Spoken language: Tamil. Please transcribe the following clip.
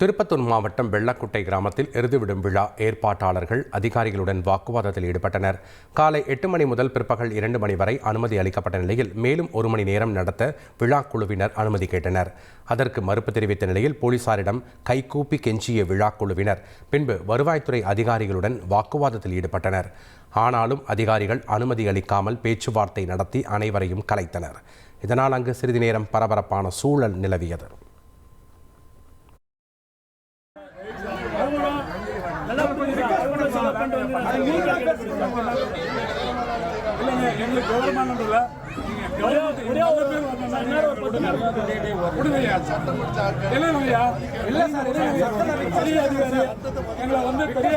திருப்பத்தூர் மாவட்டம் வெள்ளக்குட்டை கிராமத்தில் எருதுவிடும் விழா. ஏற்பாட்டாளர்கள் அதிகாரிகளுடன் வாக்குவாதத்தில் ஈடுபட்டனர். காலை எட்டு மணி முதல் பிற்பகல் இரண்டு மணி வரை அனுமதி அளிக்கப்பட்ட நிலையில் மேலும் ஒரு மணி நேரம் நடத்த விழா குழுவினர் அனுமதி கேட்டனர். அதற்கு மறுப்பு தெரிவித்த நிலையில் போலீசாரிடம் கைகூப்பி கெஞ்சிய விழா குழுவினர். பின்பு வருவாய்த்துறை அதிகாரிகளுடன் வாக்குவாதத்தில் ஈடுபட்டனர். ஆனாலும் அதிகாரிகள் அனுமதி அளிக்காமல் பேச்சுவார்த்தை நடத்தி அனைவரையும் கலைத்தனர். இதனால் அங்கு சிறிது நேரம் பரபரப்பான சூழல் நிலவியது. எங்களுக்கு கவர்மெண்ட் எங்களை வந்து பெரிய